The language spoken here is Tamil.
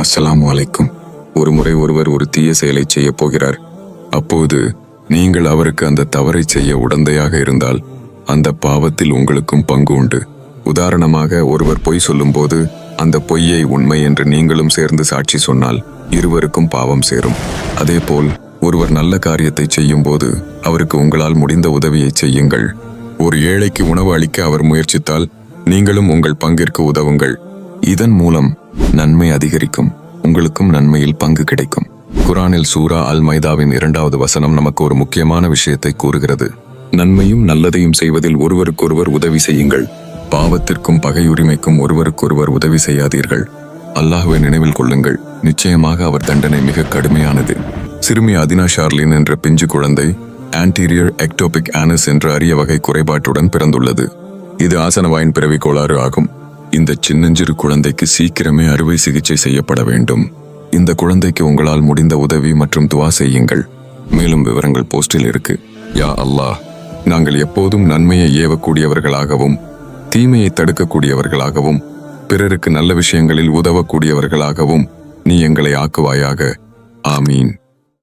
அஸ்ஸலாமு அலைக்கும். ஒரு முறை ஒருவர் ஒரு தீய செயலை செய்ய போகிறார். அப்போது நீங்கள் அவருக்கு அந்த தவறை செய்ய உடந்தையாக இருந்தால் அந்த பாவத்தில் உங்களுக்கும் பங்கு உண்டு. உதாரணமாக ஒருவர் பொய் சொல்லும்போது அந்த பொய்யை உண்மை என்று நீங்களும் சேர்ந்து சாட்சி சொன்னால் இருவருக்கும் பாவம் சேரும். அதேபோல் ஒருவர் நல்ல காரியத்தை செய்யும்போது அவருக்கு உங்களால் முடிந்த உதவியை செய்யுங்கள். ஒரு ஏழைக்கு உணவு அளிக்க அவர் முயற்சித்தால் நீங்களும் உங்கள் பங்கிற்கு உதவுங்கள். இதன் மூலம் நன்மை அதிகரிக்கும். உங்களுக்கும் நன்மையில் பங்கு கிடைக்கும். குரானில் சூரா அல் மைதாவின் இரண்டாவது வசனம் நமக்கு ஒரு முக்கியமான விஷயத்தை கூறுகிறது. நன்மையும் நல்லதையும் செய்வதில் ஒருவருக்கொருவர் உதவி செய்யுங்கள். பாவத்திற்கும் பகையுரிமைக்கும் ஒருவருக்கொருவர் உதவி செய்யாதீர்கள். அல்லாஹுவை நினைவில் கொள்ளுங்கள். நிச்சயமாக அவர் தண்டனை மிக கடுமையானது. சிறுமி அதினா ஷார்லின் என்ற பிஞ்சு குழந்தை ஆன்டீரியர் எக்டோபிக் ஆனஸ் என்ற அரிய வகை குறைபாட்டுடன் பிறந்துள்ளது. இது ஆசனவாயின் பிறவி கோளாறு ஆகும். இந்த சின்னஞ்சிறு குழந்தைக்கு சீக்கிரமே அறுவை சிகிச்சை செய்யப்பட வேண்டும். இந்த குழந்தைக்கு உங்களால் முடிந்த உதவி மற்றும் துவா செய்யுங்கள். மேலும் விவரங்கள் போஸ்டில் இருக்கு. யா அல்லாஹ் நாங்கள் எப்போதும் நன்மையை ஏவக்கூடியவர்களாகவும் தீமையை தடுக்கக்கூடியவர்களாகவும் பிறருக்கு நல்ல விஷயங்களில் உதவக்கூடியவர்களாகவும் நீ எங்களை ஆக்குவாயாக. ஆமீன்.